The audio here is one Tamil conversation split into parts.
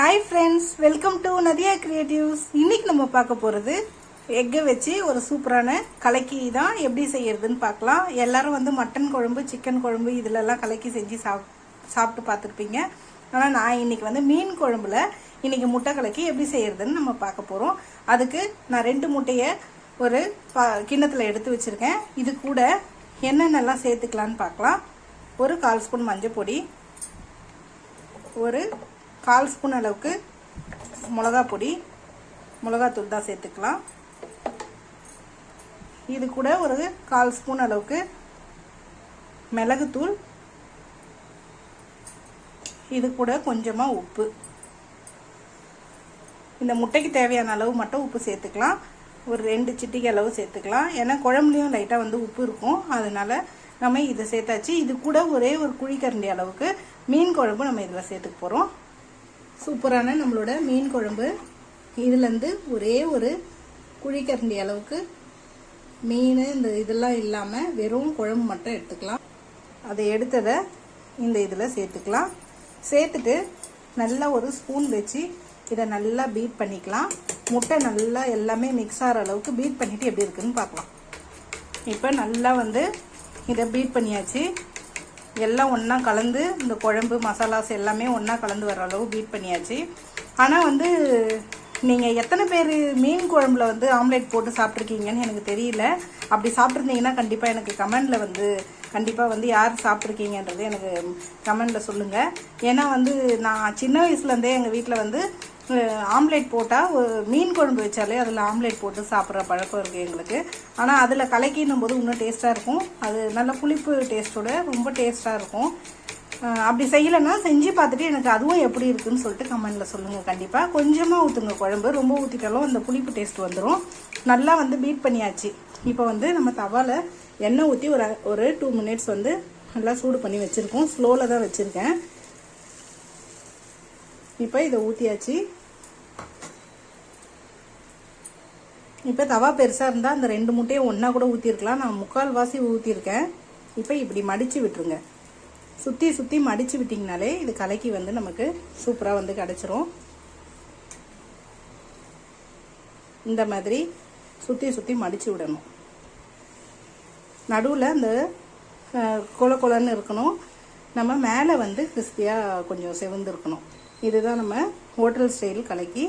Hi friends welcome to Nadhiya creatives இன்னைக்கு நம்ம பார்க்க போகிறது எக்கை வச்சு ஒரு சூப்பரான கலக்கி தான் எப்படி செய்யறதுன்னு பார்க்கலாம். எல்லாரும் வந்து மட்டன் குழம்பு சிக்கன் குழம்பு இதிலெல்லாம் கலக்கி செஞ்சு சாப் சாப்பிட்டு பார்த்துருப்பீங்க. ஆனால் நான் இன்னைக்கு வந்து மீன் குழம்புல இன்னைக்கு முட்டை கலக்கி எப்படி செய்யறதுன்னு நம்ம பார்க்க போகிறோம் அதுக்கு நான் ரெண்டு முட்டையை ஒரு ப கிண்ணத்தில் எடுத்து வச்சுருக்கேன். இது கூட என்னென்னலாம் சேர்த்துக்கலான்னு பார்க்கலாம். ஒரு கால் ஸ்பூன் மஞ்சள் பொடி ஒரு கால் ஸ்பூன் அளவுக்கு மிளகா பொடி மிளகாத்தூள் தான் சேர்த்துக்கலாம். இது கூட ஒரு கால் ஸ்பூன் அளவுக்கு மிளகுத்தூள் இது கூட கொஞ்சமாக உப்பு. இந்த முட்டைக்கு தேவையான அளவு மட்டும் உப்பு சேர்த்துக்கலாம். ஒரு ரெண்டு சிட்டிகை அளவு சேர்த்துக்கலாம். ஏன்னா குழம்புலையும் லைட்டாக வந்து உப்பு இருக்கும். அதனால நம்ம இதை சேர்த்தாச்சு. இது கூட ஒரே ஒரு குழிக்கரண்டி அளவுக்கு மீன் குழம்பு நம்ம இதில் சேர்த்துக்க போகிறோம் சூப்பரான நம்மளோட மீன் குழம்பு. இதுலேருந்து ஒரே ஒரு குழிக்கரண்டி அளவுக்கு மீன் இந்த இதெல்லாம் இல்லாமல் வெறும் குழம்பு மட்டும் எடுத்துக்கலாம். அதை எடுத்ததை இந்த இதில் சேர்த்துக்கலாம். சேர்த்துட்டு நல்லா ஒரு ஸ்பூன் வச்சு இதை நல்லா பீட் பண்ணிக்கலாம். முட்டை நல்லா எல்லாமே மிக்ஸ் ஆகிற அளவுக்கு பீட் பண்ணிவிட்டு எப்படி இருக்குன்னு பார்க்கலாம். இப்போ நல்லா வந்து இதை பீட் பண்ணியாச்சு. எல்லாம் ஒன்றா கலந்து இந்த குழம்பு மசாலாஸ் எல்லாமே ஒன்றா கலந்து வர அளவு பீட் பண்ணியாச்சு. ஆனால் வந்து நீங்கள் எத்தனை பேர் மீன் குழம்புல வந்து ஆம்லேட் போட்டு சாப்பிட்ருக்கீங்கன்னு எனக்கு தெரியல. அப்படி சாப்பிட்ருந்தீங்கன்னா கண்டிப்பாக எனக்கு கமெண்டில் வந்து கண்டிப்பாக வந்து யார் சாப்பிட்ருக்கீங்கன்றது எனக்கு கமெண்டில் சொல்லுங்கள் ஏன்னா வந்து நான் சின்ன வயசுலேருந்தே எங்கள் வீட்டில் வந்து ஆம்லேட் போட்டால் மீன் குழம்பு வச்சாலே அதில் ஆம்லேட் போட்டு சாப்பிட்ற பழக்கம் இருக்குது எங்களுக்கு. ஆனால் அதில் கலக்கினும் போது இன்னும் டேஸ்ட்டாக இருக்கும். அது நல்ல புளிப்பு டேஸ்ட்டோட ரொம்ப டேஸ்ட்டாக இருக்கும். அப்படி செய்யலைன்னா செஞ்சு பார்த்துட்டு எனக்கு அதுவும் எப்படி இருக்குன்னு சொல்லிட்டு கமெண்டில் சொல்லுங்கள் கண்டிப்பாக கொஞ்சமாக ஊற்றுங்க குழம்பு. ரொம்ப ஊற்றிட்டாலும் அந்த புளிப்பு டேஸ்ட் வந்துடும் நல்லா வந்து பீட் பண்ணியாச்சு. இப்போ வந்து நம்ம தவாவில் எண்ணெய் ஊற்றி ஒரு ஒரு டூ மினிட்ஸ் வந்து நல்லா சூடு பண்ணி வச்சுருக்கோம். ஸ்லோவில் தான் வச்சுருக்கேன். இப்போ இதை ஊற்றியாச்சு இப்போ தவா பெருசாக இருந்தால் அந்த ரெண்டு முட்டையை ஒன்றா கூட ஊற்றிருக்கலாம் நான் முக்கால் வாசி ஊற்றிருக்கேன் இப்போ இப்படி மடித்து விட்டுருங்க. சுற்றி சுற்றி மடித்து விட்டிங்கனாலே இது கலக்கி வந்து நமக்கு சூப்பராக வந்து கிடச்சிரும். இந்த மாதிரி சுற்றி சுற்றி மடித்து விடணும். நடுவில் அந்த கொல கொலன்னு இருக்கணும். நம்ம மேலே வந்து கிறிஸ்பியாக கொஞ்சம் செவந்துருக்கணும். இதுதான் நம்ம ஹோட்டல் ஸ்டைல் கலக்கி.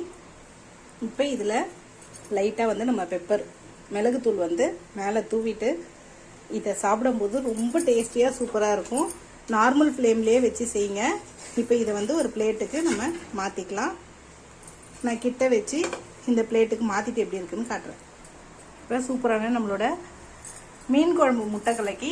இப்போ இதில் லைட்டாக வந்து நம்ம பெப்பர் மிளகுத்தூள் வந்து மேலே தூவிட்டு இதை சாப்பிடும்போது ரொம்ப டேஸ்டியாக சூப்பராக இருக்கும். நார்மல் ஃப்ளேம்லேயே வச்சு செய்யுங்க. இப்போ இதை வந்து ஒரு பிளேட்டுக்கு நம்ம மாற்றிக்கலாம் நான் கிட்ட வச்சு இந்த பிளேட்டுக்கு மாற்றிட்டு எப்படி இருக்குன்னு காட்டுறேன். இப்போ சூப்பரான நம்மளோட மீன் குழம்பு முட்டை கலக்கி